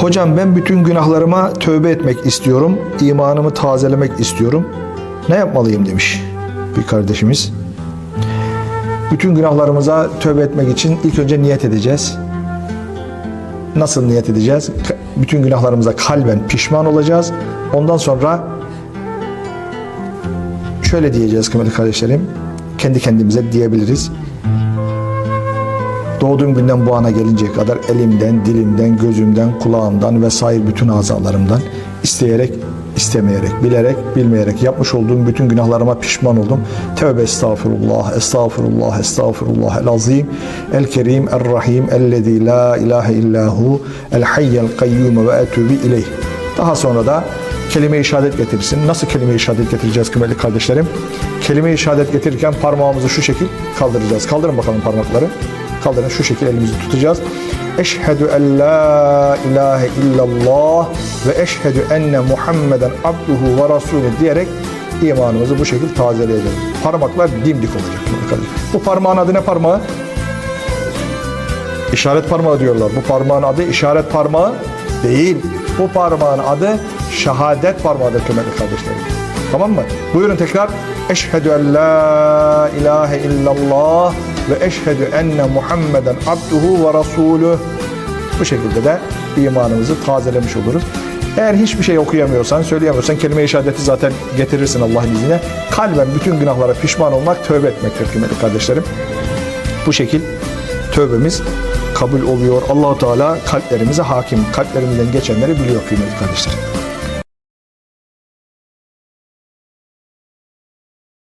Hocam ben bütün günahlarıma tövbe etmek istiyorum. imanımı tazelemek istiyorum. Ne yapmalıyım demiş bir kardeşimiz. Bütün günahlarımıza tövbe etmek için ilk önce niyet edeceğiz. Nasıl niyet edeceğiz? Bütün günahlarımıza kalben pişman olacağız. Ondan sonra şöyle diyeceğiz kıymetli kardeşlerim. Kendi kendimize diyebiliriz. Doğduğum günden bu ana gelinceye kadar elimden, dilimden, gözümden, kulağımdan vesaire bütün azalarımdan isteyerek, istemeyerek, bilerek, bilmeyerek yapmış olduğum bütün günahlarıma pişman oldum. Tevbe estağfurullah, estağfurullah, estağfurullah el azim, el kerim, el rahim, ellezî la ilahe illahu, el hayyel kayyum ve etûbü ileyh. Daha sonra da kelime-i şehadet getirsin. Nasıl kelime-i şehadet getireceğiz kıymetli kardeşlerim? Kelime-i şehadet getirirken parmağımızı şu şekil kaldıracağız. Kaldırın bakalım parmakları. Kaldırın şu şekil elimizi tutacağız. Eşhedü en la ilahe illallah ve eşhedü enne Muhammeden abduhu ve rasulü diyerek imanımızı bu şekilde tazeleyeceğiz. Parmaklar dimdik olacak. Bu parmağın adı ne parmağı? İşaret parmağı diyorlar. Bu parmağın adı işaret parmağı değil. Bu parmağın adı şehadet parmağıdır kıymetli kardeşlerim. Tamam mı? Buyurun tekrar. Eşhedü en la ilahe illallah ve eşhedü enne Muhammeden abduhu ve rasulü. Bu şekilde de imanımızı tazelemiş oluruz. Eğer hiçbir şey okuyamıyorsan, söyleyemiyorsan kelime-i şehadeti zaten getirirsin Allah'ın izniyle. Kalben bütün günahlara pişman olmak tövbe etmektir kıymetli kardeşlerim. Bu şekil tövbemiz kabul oluyor. Allahu Teala kalplerimize hakim, kalplerimizden geçenleri biliyor kıymetli kardeşlerim.